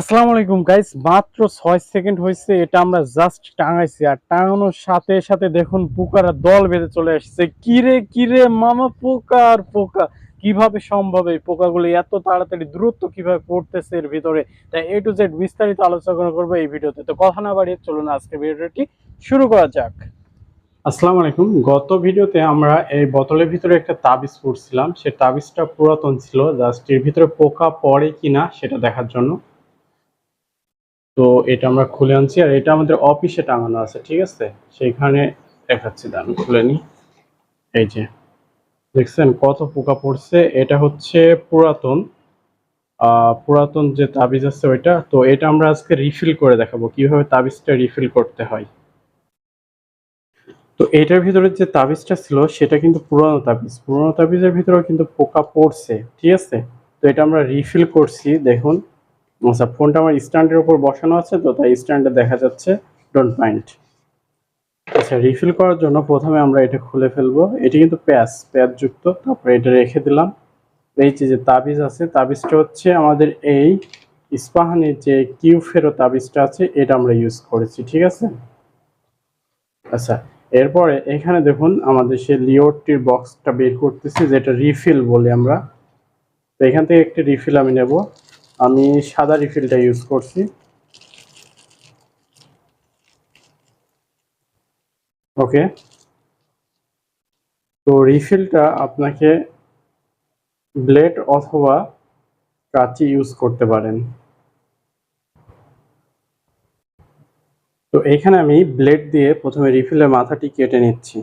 আসসালামু আলাইকুম গাইস মাত্র ছয় সেকেন্ড হয়েছে, এটা আমরা জাস্ট টাঙাইছি। আর টাঙানোর সাথে সাথে দেখুন পোকারা দল বেঁধে চলে আসছে। কিরে কিরে, মামা পোকা আর পোকা কীভাবে সম্ভব এই পোকাগুলো এত তাড়াতাড়ি দ্রুত কীভাবে পড়তেছে এর ভিতরে? তাই এ টু জেড বিস্তারিত আলোচনা করব এই ভিডিওতে। তো কথা না বাড়িয়ে চলুন আজকে ভিডিওটি শুরু করা যাক। আসসালামু আলাইকুম। গত ভিডিওতে আমরা এই বোতলের ভিতরে একটা তাবিজ পড়ছিলাম। সে তাবিজটা পুরাতন ছিল জাস্ট এর ভিতরে পোকা পড়ে কিনা সেটা দেখার জন্য। তো এটা আমরা খুলে আনছি আর এটা আমাদের অফিসে টাঙানো আছে ঠিক আছে? সেইখানে দেখাচ্ছি দাম খুলে নি এই যে দেখছেন কত পোকা পড়ছে? এটা হচ্ছে পুরাতন পুরাতন যে তাবিজ আছে ওইটা। তো এটা আমরা আজকে রিফিল করে দেখাবো কীভাবে তাবিজটা রিফিল করতে হয়। তো এটার ভিতরে যে তাবিজটা ছিল সেটা কিন্তু পুরনো তাবিজ। পুরনো তাবিজের ভিতরেও কিন্তু পোকা পড়ছে ঠিক আছে? তো এটা আমরা রিফিল করছি দেখুন। আচ্ছা ফোনটা আমার স্ট্যান্ডের উপর বসানো আছে তো, তাই স্ট্যান্ডে দেখা যাচ্ছে। ডোন্ট মাইন্ড আচ্ছা রিফিল করার জন্য প্রথমে আমরা এটা খুলে ফেলব। এটি কিন্তু প্যাচ যুক্ত তারপরে এটা রেখে দিলাম। এই যে তাবিজ আছে, তাবিজটা হচ্ছে আমাদের এই ইস্পাহানের যে কিউ ফেরো তাবিজটা আছে, এটা আমরা ইউজ করেছি, ঠিক আছে? আচ্ছা এরপরে এখানে দেখুন আমাদের সে লিওরটির বক্সটা বের করতেছি, যেটা রিফিল বলি আমরা। তো এখান থেকে একটি রিফিল আমি নেব। আমি সাদা রিফিলটা ইউজ করছি। ওকে তো রিফিলটা আপনাকে ব্লেড অথবা কাঁচি ইউজ করতে পারেন। তো এখানে আমি ব্লেড দিয়ে প্রথমে রিফিলের মাথাটি কেটে নিচ্ছি।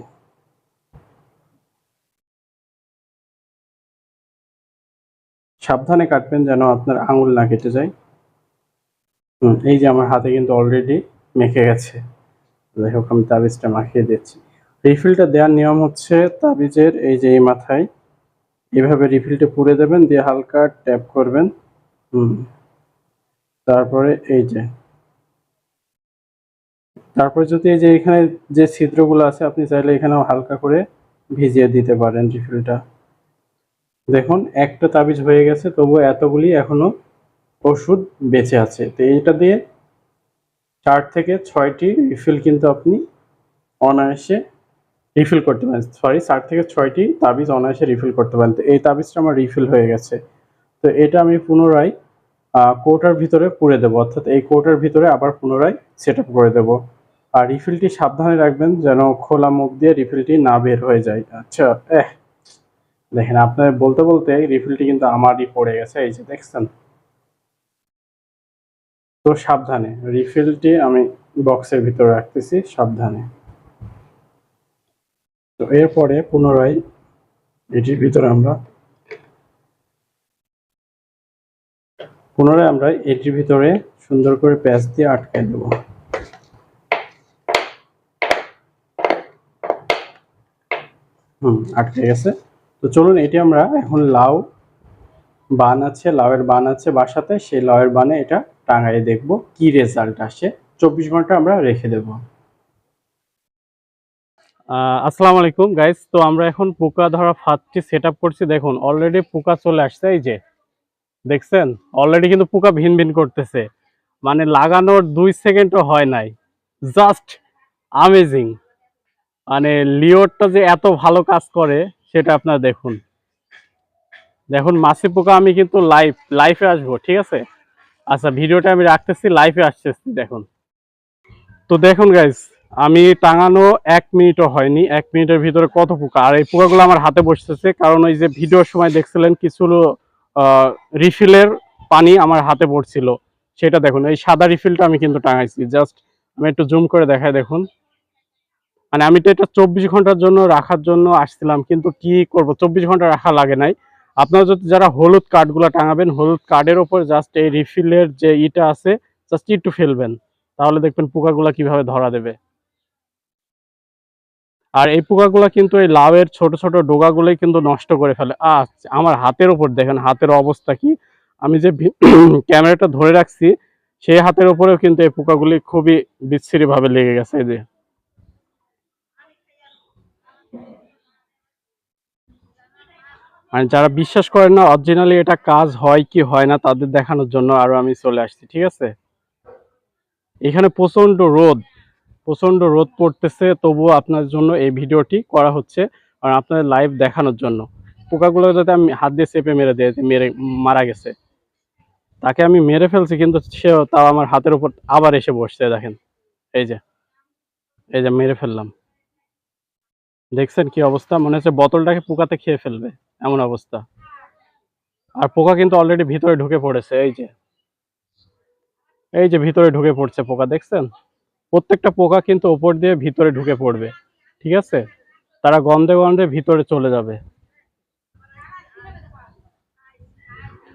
সাবধানে কাটবেন যেন আপনার আঙুল না কেটে যায়। হুম, এই যে আমার হাতে কিন্তু অলরেডি মেখে গেছে। যাই হোক, আমি তাবিজটা মাখিয়ে দিচ্ছি। রিফিলটা দেওয়ার নিয়ম হচ্ছে তাবিজের এই যে এই মাথায়, এভাবে রিফিলটা পুড়ে দেবেন, দিয়ে হালকা ট্যাপ করবেন। হুম, তারপরে এই যে, তারপরে যদি এই যে এখানে যে ছিদ্রগুলো আছে, আপনি চাইলে এখানেও হালকা করে ভিজিয়ে দিতে পারেন রিফিলটা। দেখুন, একটা তাবিজ হয়ে গেছে তবু এতগুলি এখনও ওষুধ বেঁচে আছে। তো এইটা দিয়ে চার থেকে ছয়টি রিফিল কিন্তু আপনি অনায়াসে রিফিল করতে পারেন। সরি চার থেকে ছয়টি তাবিজ অনায়াসে রিফিল করতে পারেন। তো এই তাবিজটা আমার রিফিল হয়ে গেছে। তো এটা আমি পুনরায় কোটার ভিতরে পুড়ে দেবো। অর্থাৎ এই কোটার ভিতরে আবার পুনরায় সেট করে দেবো। আর রিফিলটি সাবধানে রাখবেন যেন খোলা মুখ দিয়ে রিফিলটি না বের হয়ে যায়। আচ্ছা এহ দেখেন, আপনার বলতে বলতে রিফিলটি কিন্তু আমারই পড়ে গেছে, এই যে দেখছেন? তো সাবধানে রিফিলটি আমি বক্সের ভিতরে রাখতেছি, সাবধানে। তো এরপরে পুনরায় এটির ভিতরে আমরা পুনরায় আমরা এটির ভিতরে সুন্দর করে প্যাচ দিয়ে আটকাই দেব। হুম, আটকে গেছে। তো চলুন, এটি আমরা এখন লাউ বান আছে, লাউয়ের বান আছে বাসাতে। সেই লাউয়ের বানে এটা টাঙাই দেখব কি রেজাল্ট আসে। চব্বিশ ঘণ্টা আমরা রেখে দেব। আসসালামু আলাইকুম গাইস তো আমরা এখন পোকা ধরা ফাঁদটি সেট করছি। দেখুন অলরেডি পোকা চলে আসছে, এই যে। দেখছেন? অলরেডি কিন্তু পোকা ভিন ভিন করতেছে। মানে লাগানোর দুই সেকেন্ডও হয় নাই। জাস্ট আমেজিং মানে লিওরটা যে এত ভালো কাজ করে সেটা আপনারা দেখুন। দেখুন, মাছি পোকা আমি কিন্তু লাইভ লাইফে আসব, ঠিক আছে? আচ্ছা ভিডিওটা আমি রাখতেছি লাইভে আসতেছি, দেখুন। তো দেখুন গাইজ আমি টাঙানো এক মিনিটও হয়নি, এক মিনিটের ভিতরে কত পোকা। আর এই পোকাগুলো আমার হাতে বসতেছে, কারণ ওই যে ভিডিওর সময় দেখছিলেন কিছু রিফিলের পানি আমার হাতে পড়ছিল। সেটা দেখুন, এই সাদা রিফিলটা আমি কিন্তু টাঙাইছি। জাস্ট আমি একটু জুম করে দেখাই, দেখুন। মানে আমি তো এটা চব্বিশ ঘণ্টার জন্য রাখার জন্য আসছিলাম, কিন্তু কি করব? চব্বিশ ঘণ্টা রাখা লাগে নাই। আপনারা যদি যারা হলুদ কার্ডগুলো টাঙাবেন, হলুদ কার্ডের ওপর জাস্ট এই রিফিলের যে ইটা আছে জাস্ট একটু ফেলবেন। তাহলে দেখবেন পোকাগুলো কীভাবে ধরা দেবে। আর এই পোকাগুলো কিন্তু এই লাউয়ের ছোট ছোট ডোগাগুলোই কিন্তু নষ্ট করে ফেলে। আহ, আমার হাতের উপর দেখেন, হাতের অবস্থা কি। আমি যে ক্যামেরাটা ধরে রাখছি, সেই হাতের উপরেও কিন্তু এই পোকাগুলি খুবই বিচ্ছিরি ভাবে লেগে গেছে যে। আর যারা বিশ্বাস করেন না অরিজিনালি এটা কাজ হয় কি হয় না তাদের দেখানোর জন্য আরও আমি চলে আসছি, ঠিক আছে? এখানে প্রচণ্ড রোদ প্রচণ্ড রোদ পড়তেছে, তবুও আপনার জন্য এই ভিডিওটি করা হচ্ছে আর আপনাদের লাইভ দেখানোর জন্য। পোকাগুলো যাতে আমি হাত দিয়ে চেপে মেরে দিয়ে মেরে, মারা গেছে। তাকে আমি মেরে ফেলছি, কিন্তু সেও তাও আমার হাতের উপর আবার এসে বসছে, দেখেন। এই যে এই যে মেরে ফেললাম। দেখছেন কি অবস্থা? মনে হচ্ছে বোতলটাকে পোকাতে খেয়ে ফেলবে। এমন অবস্থা। আর পোকা কিন্তু অলরেডি ভিতরে ঢুকে পড়েছে, এই যে। এই যে ভিতরে ঢুকে পড়ছে পোকা, দেখছেন? প্রত্যেকটা পোকা কিন্তু ওপর দিয়ে ভিতরে ঢুকে পড়বে, ঠিক আছে? তারা গন্ধে গন্ধে ভিতরে চলে যাবে।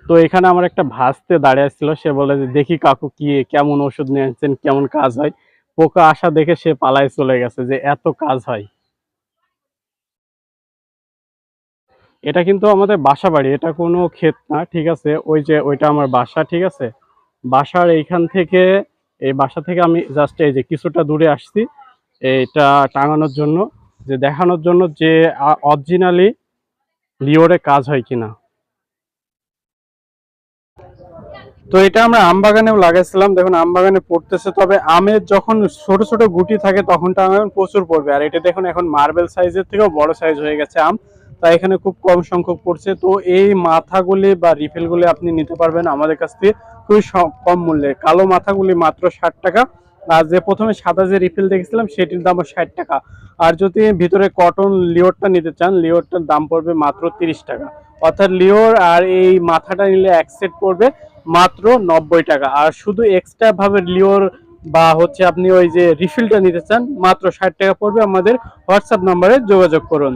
তো এখানে আমার একটা ভাসতে দাঁড়িয়ে ছিল সে বলে যে, দেখি কাকু কি, কেমন ওষুধ নিয়ে আসছেন কেমন কাজ হয়? পোকা আসা দেখে সে পালায় চলে গেছে, যে এত কাজ হয়। এটা কিন্তু আমাদের বাসা বাড়ি, এটা কোনো ক্ষেত না, ঠিক আছে? ওই যে ওইটা আমার বাসা, ঠিক আছে? বাসার এইখান থেকে, এই বাসা থেকে আমি জাস্ট এই যে কিছুটা দূরে আসছি এটা টাঙানোর জন্য, যে দেখানোর জন্য যে অরিজিনালি লিওরে কাজ হয় কিনা। তো এটা আমরা আম বাগানেও লাগাইছিলাম, দেখুন আম বাগানে পড়তেছে, তবে আমের যখন ছোট ছোট গুটি থাকে, তখন তো আম প্রচুর পড়বে। আর এটা দেখুন এখন মার্বেল সাইজের থেকেও বড় সাইজ হয়ে গেছে আম। তাই এখানে খুব কম সংখ্যক পড়ছে। তো এই মাথাগুলি বা রিফিলগুলি আপনি নিতে পারবেন আমাদের কাছ থেকে খুবই কম মূল্যে কালো মাথাগুলি মাত্র ষাট টাকা। আর যে প্রথমে সাদা যে রিফিল দেখেছিলাম, সেটির দাম ষাট টাকা। আর যদি ভিতরে কটন লিওরটা নিতে চান লিওরটার দাম পড়বে মাত্র তিরিশ টাকা। অর্থাৎ লিওর আর এই মাথাটা নিলে এক সেট পড়বে মাত্র নব্বই টাকা। আর শুধু এক্সট্রা ভাবে লিওর বা হচ্ছে আপনি ওই যে রিফিলটা নিতে চান, মাত্র ষাট টাকা পড়বে আমাদের হোয়াটসঅ্যাপ নাম্বারে যোগাযোগ করুন।